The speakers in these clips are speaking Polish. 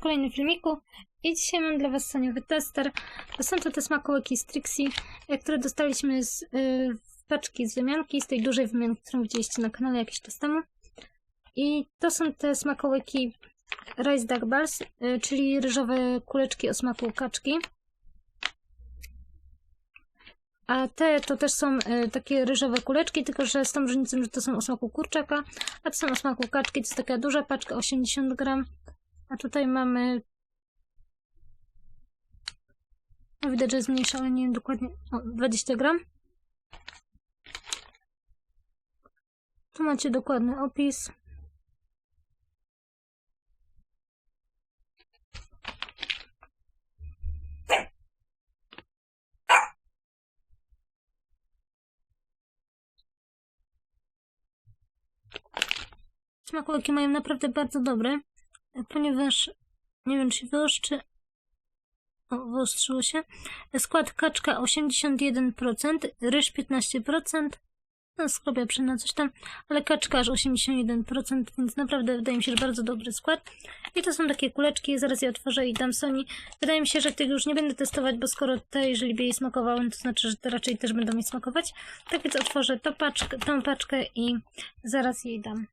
kolejnym filmiku i dzisiaj mam dla Was soniowy tester. Są to te smakołyki z Trixie, e, które dostaliśmy z y, paczki z wymianki, z tej dużej wymianki, którą widzieliście na kanale jakiś czas temu. I to są te smakołyki Rice Duck Balls, y, czyli ryżowe kuleczki o smaku kaczki. A te to też są y, takie ryżowe kuleczki, tylko że z tą różnicą, że to są o smaku kurczaka, a to są o smaku kaczki. To jest taka duża paczka, 80 gram. A tutaj mamy... No widać, że jest mniejsza, ale nie dokładnie. O, 20 gram. Tu macie dokładny opis. Smakołyki mają naprawdę bardzo dobre, ponieważ nie wiem, czy wyoszczy. O, wyostrzyło się. Skład kaczka 81%, ryż 15%, no skrobia na coś tam, ale kaczka aż 81%, więc naprawdę wydaje mi się, że bardzo dobry skład. I to są takie kuleczki, zaraz je otworzę i dam Soni. Wydaje mi się, że tych już nie będę testować, bo skoro te, jeżeli by jej smakowały, to znaczy, że te raczej też będą mi smakować. Tak więc otworzę tą paczkę, tą paczkę i zaraz jej dam.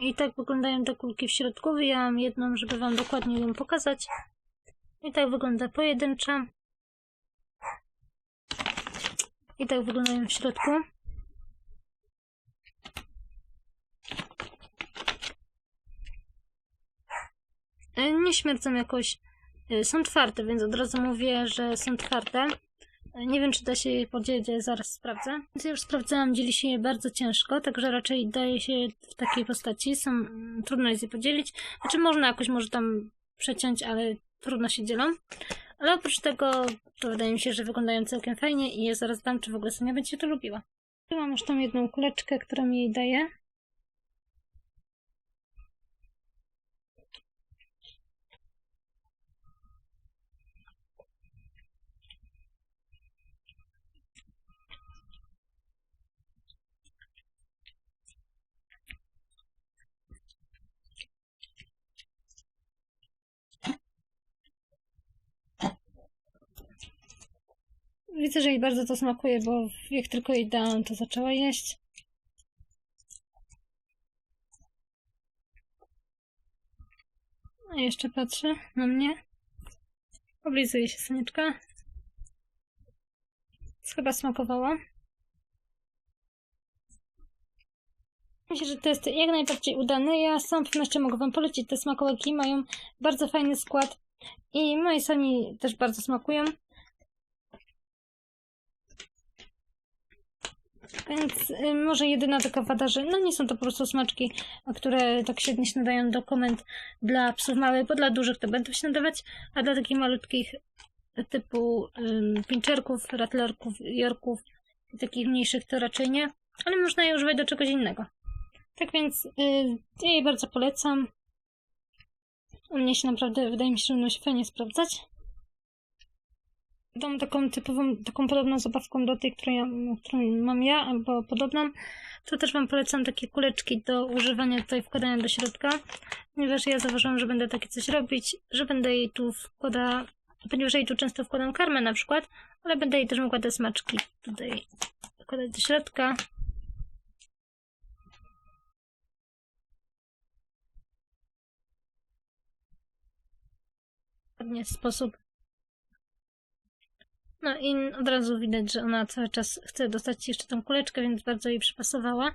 I tak wyglądają te kulki w środku. Wyjęłam jedną, żeby Wam dokładnie ją pokazać. I tak wygląda pojedyncza. I tak wyglądają w środku. E, Nie śmierdzą jakoś. E, Są twarde, więc od razu mówię, że są twarde. Nie wiem, czy da się je podzielić, zaraz sprawdzę. Ja już sprawdzałam, dzieli się je bardzo ciężko, także raczej daje się w takiej postaci. Są, mm, trudno jest je podzielić. Znaczy można jakoś może tam przeciąć, ale trudno się dzielą. Ale oprócz tego, to wydaje mi się, że wyglądają całkiem fajnie i ja zaraz dam, czy w ogóle Sonia będzie to lubiła. Tu mam już tą jedną kuleczkę, którą jej daję. Widzę, że jej bardzo to smakuje, bo jak tylko jej dałam, to zaczęła jeść. A jeszcze patrzy na mnie. Oblizuje się Sonieczka. Chyba smakowała. Myślę, że to jest jak najbardziej udany. Ja z całą pewnością mogę Wam polecić te smakołyki. Mają bardzo fajny skład i moje Soni też bardzo smakują. Więc y, może jedyna taka wada, że no nie są to po prostu smaczki, które tak średnio się nadają do komend dla psów małych, bo dla dużych to będą się nadawać, a dla takich malutkich typu ym, pinczerków, ratlerków, jorków i takich mniejszych to raczej nie, ale można je używać do czegoś innego. Tak więc y, ja je bardzo polecam. U mnie się naprawdę, wydaje mi się, że będą się fajnie sprawdzać. Tą taką typową, taką podobną zabawką do tej, którą, ja, którą mam ja, albo podobną, to też Wam polecam takie kuleczki do używania tutaj wkładania do środka, ponieważ ja zauważyłam, że będę takie coś robić, że będę jej tu wkłada, ponieważ jej tu często wkładam karmę na przykład, ale będę jej też mogła te smaczki tutaj wkładać do środka. W sposób no i od razu widać, że ona cały czas chce dostać jeszcze tą kuleczkę, więc bardzo jej przypasowała.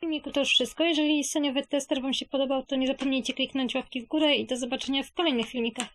Filmiku to już wszystko. Jeżeli soniowy tester Wam się podobał, to nie zapomnijcie kliknąć łapki w górę i do zobaczenia w kolejnych filmikach.